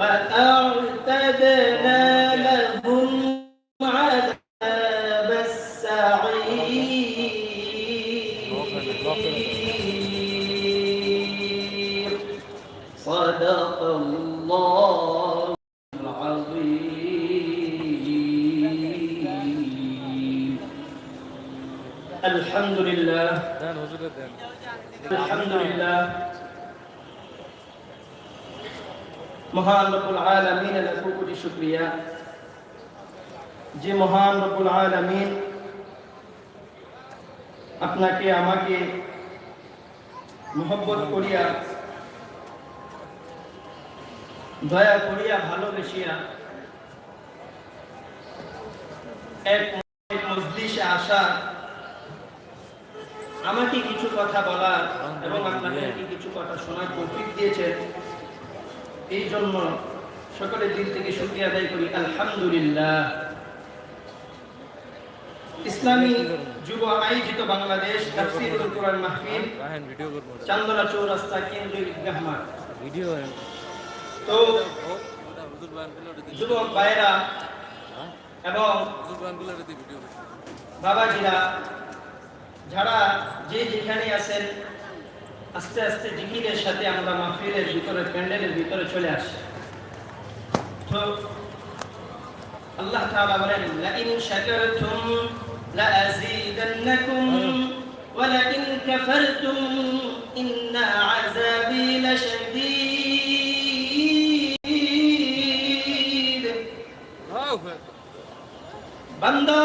وأعتدنا لهم عذاب السعير. صدق الله العظيم. الحمد لله. الحمد لله. মহান রব্বুল আলামিনের লাখো কোটি শুকরিয়া। যে মহান রব্বুল আলামিন আপনাকে আমাকে মোহব্বত করিয়া দয়া করিয়া ভালোবেসিয়া এক মজলিসে আসা আমাকে কিছু কথা বলার এবং আপনাদেরকে কিছু কথা শোনার তৌফিক দিয়েছেন। এই জন্য সকলে দিল থেকে শুকরিয়া আদায় করি, আলহামদুলিল্লাহ। ইসলামী যুব আয়োজিত বাংলাদেশ চান্দনা চৌরাস্তা, কেন্দ্রীয় তো, যুবক ভাইরা এবং বাবাজিরা, যারা যে যেখানে আছেন আস্তে আস্তে জিকিরের সাথে আমরা মাহফিলের ভিতরে প্যান্ডেলের ভিতরে চলে আসি। তো আল্লাহ তাআলা বলেন লা ইন শাকারতুম লা আযীদান্নাকুম ওয়া লা ইন কাফারতুম ইন্না আযাবি লাশাদীদ। বান্দা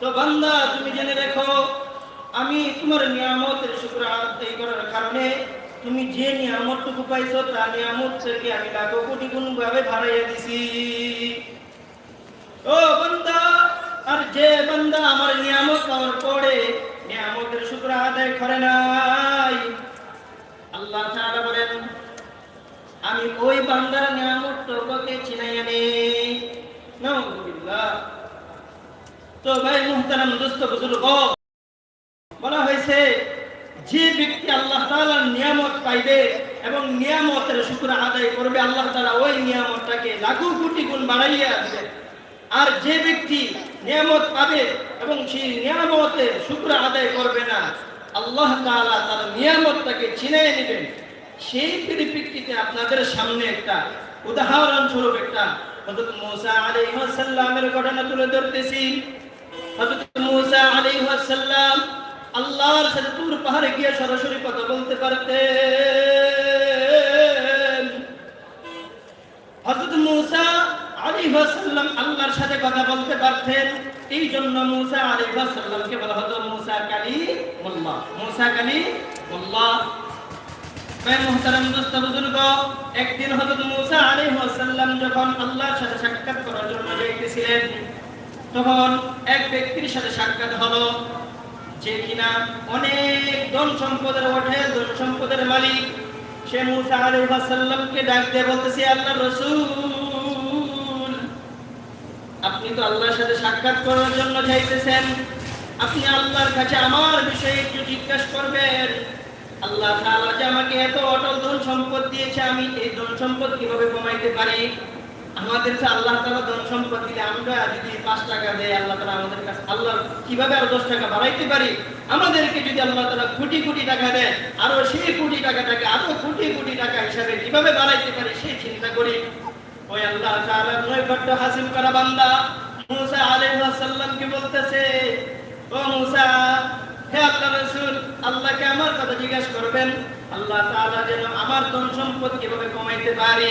তো বান্দা, তুমি জেনে রেখো, আমি তোমার নিয়ামতের শুকুর আদায় করার কারণে তুমি যে নিয়ামতটুকু পাইছো, তা নিয়ামত থেকে আমি লাখো কোটি গুণ ভাবে ভাড়াইয়া দিছি। ও বান্দা, আর যে বান্দা আমার নিয়ামত পাওয়ার পরে নিয়ামতের শুক্র আদায় করে নাই, আল্লাহ তাআলা বলেন, আমি ওই বান্দার নিয়ামত তোকে চিনাইয়া নেই নাউযুবিল্লাহ তো ভাই মুহতারাম দোস্ত বুজুর্গ, বলা হয়েছে, যে ব্যক্তি আল্লাহ তাআলার নিয়ামত পাইবে এবং নিয়ামতের শুকর আদায় করবে, আল্লাহ তাআলা ওই নিয়ামতটাকে লাখো কোটি গুণ বাড়াইয়া দিবে। আর যে ব্যক্তি নিয়ামত পাবে এবং সেই নিয়ামতের শুক্র আদায় করবে না, আল্লাহ তাআলা তার নিয়ামতটাকে ছিনিয়ে নেবেন। সেই পরিপ্রেক্ষিতে আপনাদের সামনে একটা উদাহরণ স্বরূপ একটা হযরত মুসা আলাইহিস সালামের ঘটনা তুলে ধরতেছি। হযরত মুসা আলাইহিস সালাম আল্লাহর সাথে তুর পাহাড়ে গিয়ে সরাসরি কথা বলতে পারতেন। হযরত মুসা আলাইহিস সালাম আল্লাহর সাথে কথা বলতে পারতেন। এই জন্য মুসা আলাইহিস সালামকে বলা হতো মুসা কালী কালিমুল্লাহ। মুসা কালী কালিমুল্লাহ। ভাই মুহতারাম দোস্ত, বুজুর্গ, একদিন হযরত মুসা আলাইহিস সালাম যখন আল্লাহর সাথে সাক্ষাৎ করার জন্য যাইতেছিলেন তখন এক ব্যক্তির সাথে সাক্ষাৎ হলো যে কিনা অনেক ধন সম্পদের ওঠে ধন সম্পদের মালিক। সে মুসা আলাইহিস সালামকে ডাক দিয়ে বলতেছে, আল্লাহর রাসূল, আপনি তো আল্লাহর সাথে সাক্ষাৎ করার জন্য যাইতেছেন। আপনি আল্লাহর কাছে আমার বিষয়ে একটু জিজ্ঞাসা করবেন। আল্লাহ তাআলা যে আমাকে এত অটল ধন সম্পদ দিয়েছে, আমি এই ধন সম্পদ কীভাবে কমাইতে পারি? আমাদের আল্লাহ তাআলা ধন সম্পদ দিলে আমরা যদি পাঁচ টাকা দেয় আল্লাহ তাআলা আমাদের কাছে আল্লাহ কীভাবে আরও দশ টাকা বাড়াইতে পারি? আমাদেরকে যদি আল্লাহ তাআলা কোটি কোটি টাকা দেয়, আরও সেই কোটি টাকাটাকে আরও কোটি কোটি টাকা হিসাবে কীভাবে বাড়াইতে পারি সেই চিন্তা করি। ওই আল্লাহ তাআলার নৈকট্য হাসিল করা বান্দা মুসা সালামকে বলতেছে, ও মুসা, হে আল্লাহ রাসূল, আল্লাহকে আমার কথা জিজ্ঞাসা করবেন? আল্লাহ তাআলা যেন আমার ধন সম্পদ কীভাবে কমাইতে পারি?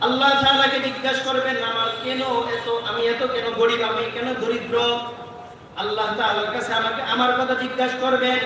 আল্লাহ তাআলাকে জিজ্ঞাসা করবেন, আমার কেন এত, আমি এত কেন গরিব? আমি কেন দরিদ্র? আল্লাহ তাআলার কাছে আমাকে, আমার কথা জিজ্ঞাসা করবেন,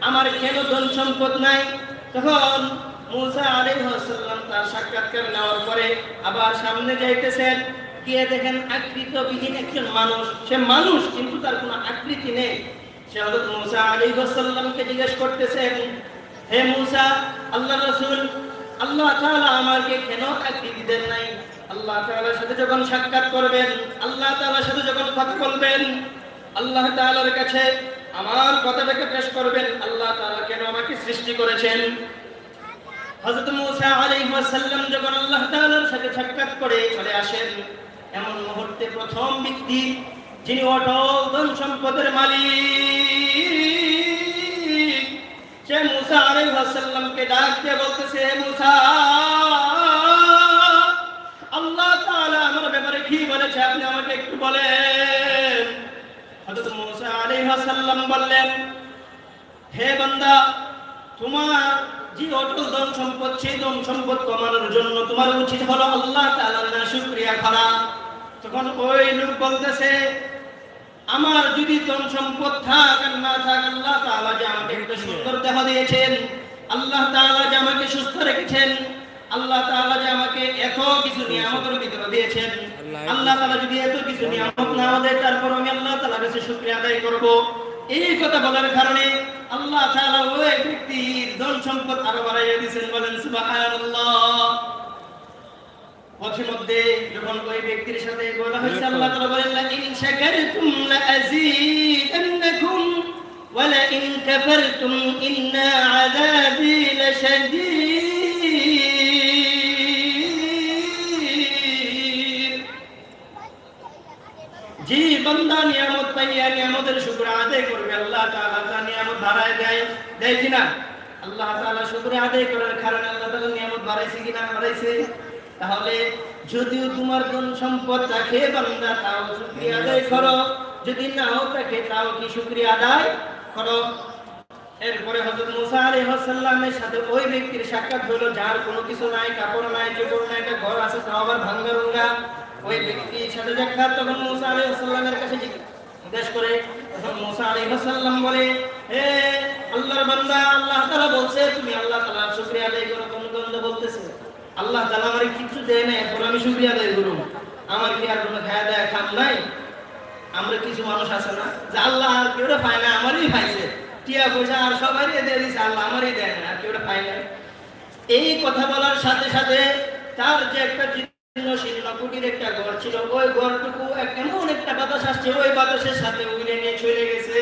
আমার কেন ধন সম্পদ নাই? তখন মুসা আলাইহিস সালাম তার সাক্ষাৎকার নেওয়ার পরে আবার সামনে যাইতেছেন। গিয়ে দেখেন আকৃতবিহীন একজন মানুষ। সে মানুষ, কিন্তু তার কোনো আকৃতি নেই। সে হযরত মুসা আলাইহিস সালামকে জিজ্ঞেস করতেছেন, হে মুসা আল্লাহ রাসূল আল্লাহ তাআলা আমাকে কেন আকৃতি দেন নাই? আল্লাহ তাআলার সাথে যখন সাক্ষাৎ করবেন, আল্লাহ তাআলার সাথে যখন কথা বলবেন, আল্লাহ তাআলার কাছে আমার কথাটাকে পেশ করবেন, আল্লাহ তাআলা কেন আমাকে সৃষ্টি করেছেন? হযরত মুসা আলাইহিস সালাম যখন আল্লাহ তাআলার সাথে সাক্ষাৎ করে চলে আসেন, এমন মুহূর্তে প্রথম ব্যক্তি, যিনি অটল ধন সম্পদের মালিক সে মুসা আলাইহিস সালামকে ডাক দিয়ে বলতেছে, "হে মুসা, আল্লাহ তাআলা আমার ব্যাপারে কি বলেছে আপনি আমাকে একটু বলেন। মুসা আলাইহিস সালাম বললেন, হে বান্দা, তোমার যে অটল ধন সম্পদ, সেই ধন সম্পদ কমানোর জন্য তোমার উচিত হলো আল্লাহ তাআলার না শুকরিয়া করা তখন ওই লোক বলতেছে আমার যদি ধন সম্পদ থাক না থাক, আল্লাহ তাআলা যে আমাকে একটা সুন্দর দেহ দিয়েছেন, আল্লাহ তাআলা যে আমাকে সুস্থ রেখেছেন, আল্লাহ তাআলা যে আমাকে এত কিছু নিয়ামতের ভিতরে দিয়েছেন, আল্লাহ তাআলা যদি এত কিছু নিয়ামত না দেয়, তারপর আমি আল্লাহ তাআলার কাছে শুকরিয়া আদায় করব। এই কথা বলার কারণে আল্লাহ তাআলা ওই ব্যক্তির ধন সম্পদ আরও বাড়াইয়া দিয়েছেন, বলেন সুবহানাল্লাহ। যখন ওই ব্যক্তির সাথে বলা হয়েছে আল্লাহ তাআলা বলেন লা ইন শাকারতুম লা আযীদান্নাকুম ওয়া লা ইন কাফারতুম ইন্না আযাবি লাশাদীদ। জি বান্দা নিয়ামত পাইয়া নিয়ামতের শুকর আদায় করবে আল্লাহ তাআলা তার নিয়ামত বাড়ায় দেয় দেয় কিনা? আল্লাহ তাআলা শুকর আদায় করার কারণে আল্লাহ তাআলা নিয়ামত বাড়াইছে কিনা? বাড়াইছে। তাহলে যদিও তোমার ধন সম্পদ থাকে বান্দা তাও শুকরিয়া আদায় করো। যদি নাও থাকে তাও কি শুকরিয়া আদায় করো? এরপরে হযরত মুসা আলাইহিস সালামের সাথে ওই ব্যক্তির সাক্ষাৎ হলো, যার কোনো কিছু নাই, কাপড় নাই, চোপড় নাই, একটা ঘর আছে, তাও আবার ভাঙ্গা রুঙ্গা। ওই ব্যক্তির সাথে সাক্ষাৎ তখন মুসা আলাইহিস সালামের কাছে জিজ্ঞেস করে, তখন মুসা আলাইহিস সালাম বলে, হে আল্লাহর বান্দা, আল্লাহ তাআলা বলছে, তুমি আল্লাহ তাআলার শুকরিয়া আদায় করো, কোন বলতেছে? আল্লাহ তাআলা আমারে কিছু দেয় না এখন আমি শুকরিয়া আদায় করব আমার কি আর কোনো খায়া দেয়া খাম নাই? আমরা কিছু মানুষ আছে না? যে আল্লাহ আর কেউ পায় না, আমারই পাইছে। টিয়া পয়সা আর সবারই দিয়ে দিছে, আল্লাহ আমারই দেয় না, আর কেউ পায় না। এই কথা বলার সাথে সাথে তার যে একটা জীর্ণ শীর্ণ কুটির একটা ঘর ছিল, ওই ঘরটুকু এমন একটা বাতাস আসছে, ওই বাতাসের সাথে উড়ে নিয়ে চলে গেছে।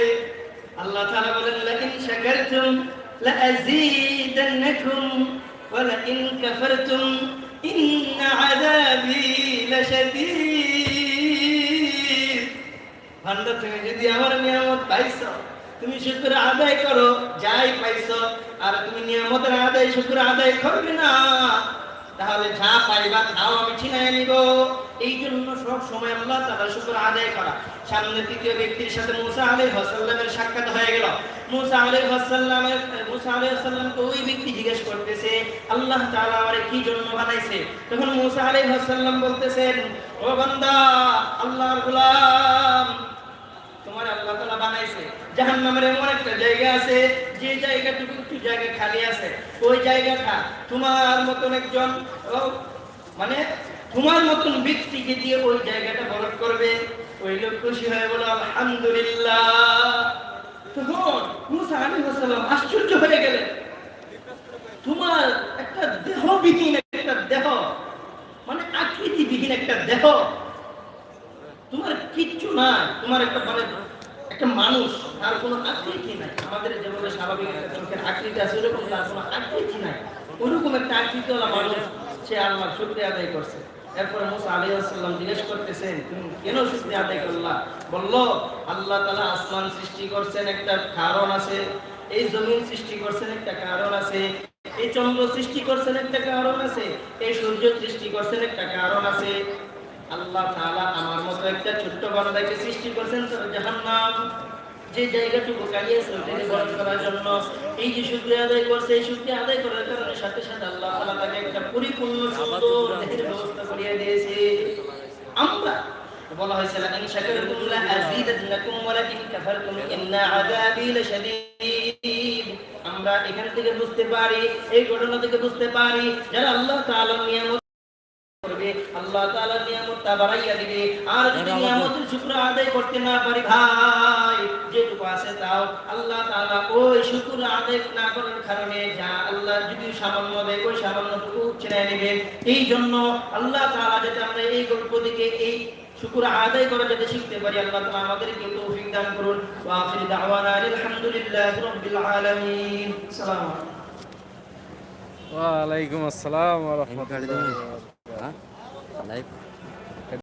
আল্লাহ তাআলা বলেন লাইন শাকারতুম লাআযীদান্নাকুম ওয়া كفرتم إن عذابي لشديد. লাশাদীদ ভান্ডা তুমি যদি আমার নিয়ামত পাইছো, তুমি শুক্র আদায় করো, যাই পাইছো, আর তুমি নিয়ামতের আদায় শুক্র আদায় করবে না। তাহলে যা পাইবা তাও আমি ছিনায় নিব। এই জন্য সব সময় আল্লাহ তাআলা শুকর আদায় করা। সামনে তৃতীয় ব্যক্তির সাথে মুসা আলাইহিস সালামের সাক্ষাৎ হয়ে গেল। মুসা আলাইহিস সালামের, মুসা আলাইহিস সালামকে ওই ব্যক্তি জিজ্ঞেস করতেছে, আল্লাহ তাআলা আমারে কি জন্য বানাইছে? তখন মুসা আলাইহিস সালাম বলতেছেন, ও বান্দা, আল্লাহর গোলাম, তোমার আল্লাহ তাআলা বানাইছে। জাহান্নামের এমন একটা জায়গা আছে যে জায়গাটুকু একটু জায়গা খালি আছে, ওই জায়গাটা তোমার মতন একজন মানে তোমার মতন ব্যক্তিকে দিয়ে ওই জায়গাটা বরফ করবে, ওই লোক খুশি হয়ে বলো, আলহামদুলিল্লাহ। আশ্চর্য হয়ে গেলেন। তোমার একটা দেহবিহীন একটা দেহ মানে আকৃতিবিহীন একটা দেহ। তোমার কিচ্ছু না তোমার একটা মানে একটা মানুষ, তার কোনো আকৃতি নাই। আমাদের যেভাবে স্বাভাবিক চোখের আকৃতি আছে, ওরকম তার কোনো আকৃতি নাই। ওরকম একটা মানুষ, সে আল্লাহ আদায় করছে। এরপরে আলী আসসালাম জিজ্ঞেস করতেছেন, তুমি কেন আদায় করলা? বলল, আল্লাহ তালা আসমান সৃষ্টি করছেন একটা কারণ আছে, এই জমিন সৃষ্টি করছেন একটা কারণ আছে, এই চন্দ্র সৃষ্টি করছেন একটা কারণ আছে, এই সূর্য সৃষ্টি করছেন একটা কারণ আছে আল্লাহ তাআলা আমার মতো একটা ছোট্ট বান্দাকে সৃষ্টি করছেন তার জাহান্নাম। যে জায়গাটুকু ওটাকে করার জন্য, এই যে আদায় করছে, এই আদায় করার কারণে সাথে সাথে আল্লাহ তাআলা তাকে একটা পরিপূর্ণ সুন্দর দেহের ব্যবস্থা দিয়েছে। আমরা বলা হয়েছে লা ইন শাকারতুম লা ইন কাফারতুম ইন্না লাশাদীদ। আমরা এখান থেকে বুঝতে পারি, এই ঘটনা থেকে বুঝতে পারি, যারা আল্লাহ তাআলার নিয়ামত করবে আল্লাহ তাআলার নিয়ামত তা বাড়াইয়া দিবে। আর যদি নিয়ামতের শুকর আদায় করতে না পারি ভাই যেটুকু আছে তাও আল্লাহ তাআলা ওই শুকর আদায় না করার কারণে যা আল্লাহ যদি সামান্য দেয় ওই সামান্যটুকু ছেড়ে নেবেন এই জন্য আল্লাহ তাআলা যাতে আমরা এই গল্প থেকে এই শুকুর আদায় করা যাতে শিখতে পারি আল্লাহ তাআলা আমাদেরকে তৌফিক দান করুন। ওয়া আখির দাওয়ানা আলহামদুলিল্লাহি রাব্বিল আলামিন। আসসালামু আলাইকুম। ওয়ালাইকুম আসসালাম ওয়া রাহমাতুল্লাহ হ্যাঁ লাইভ